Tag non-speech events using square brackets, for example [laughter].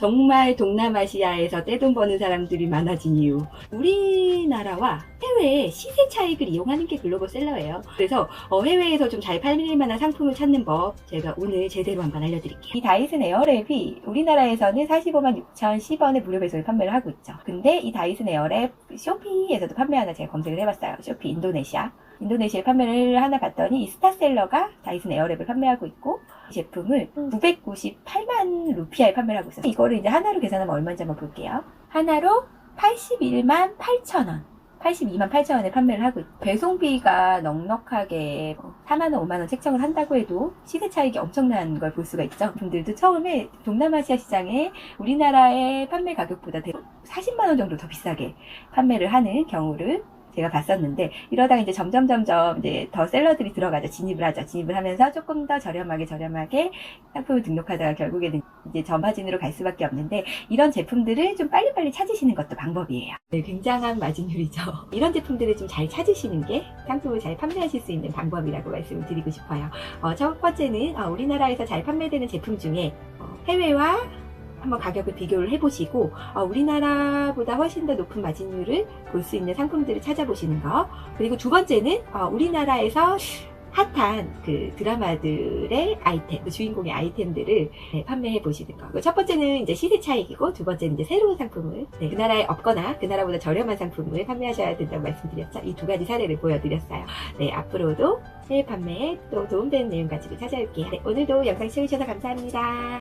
정말 동남아시아에서 떼돈 버는 사람들이 많아진 이유. 우리나라와 해외의 시세 차익을 이용하는 게 글로벌 셀러예요. 그래서 어, 해외에서 좀 잘 팔릴 만한 상품을 찾는 법 제가 오늘 제대로 한번 알려드릴게요. 이 다이슨 에어랩이 우리나라에서는 45만 6,010원에 무료 배송을 판매를 하고 있죠. 근데 이 다이슨 에어랩 쇼피에서도 판매하나 제가 검색을 해봤어요. 쇼피 인도네시아. 인도네시아에 판매를 하나 봤더니 이 스타셀러가 다이슨 에어랩을 판매하고 있고 이 제품을 998만 루피아에 판매를 하고 있어요. 이거를 이제 하나로 계산하면 얼마인지 한번 볼게요. 하나로 81만 8천 원. 82만 8천 원에 판매를 하고 있고 배송비가 넉넉하게 4만 원, 5만 원 책정을 한다고 해도 시세 차익이 엄청난 걸 볼 수가 있죠. 분들도 처음에 동남아시아 시장에 우리나라의 판매 가격보다 40만 원 정도 더 비싸게 판매를 하는 경우를 제가 봤었는데 이러다가 이제 점점 점점 이제 더 셀러들이 들어가죠. 진입을 하죠. 진입을 하면서 조금 더 저렴하게 저렴하게 상품을 등록하다가 결국에는 이제 전파진으로 갈 수밖에 없는데 이런 제품들을 좀 빨리빨리 찾으시는 것도 방법이에요. 네, 굉장한 마진율이죠. [laughs] 이런 제품들을 좀 잘 찾으시는 게 상품을 잘 판매하실 수 있는 방법이라고 말씀을 드리고 싶어요. 어, 첫 번째는 어, 우리나라에서 잘 판매되는 제품 중에 어, 해외와 한번 가격을 비교를 해보시고 어, 우리나라보다 훨씬 더 높은 마진율을 볼 수 있는 상품들을 찾아보시는 거 그리고 두 번째는 어, 우리나라에서 핫한 그 드라마들의 아이템, 그 주인공의 아이템들을 네, 판매해 보시는 거. 첫 번째는 이제 시세 차익이고 두 번째는 이제 새로운 상품을 네, 그 나라에 없거나 그 나라보다 저렴한 상품을 판매하셔야 된다고 말씀드렸죠. 이 두 가지 사례를 보여드렸어요. 네, 앞으로도 해외 판매에 또 도움되는 내용 가지고 찾아올게요. 네, 오늘도 영상 시청해주셔서 감사합니다.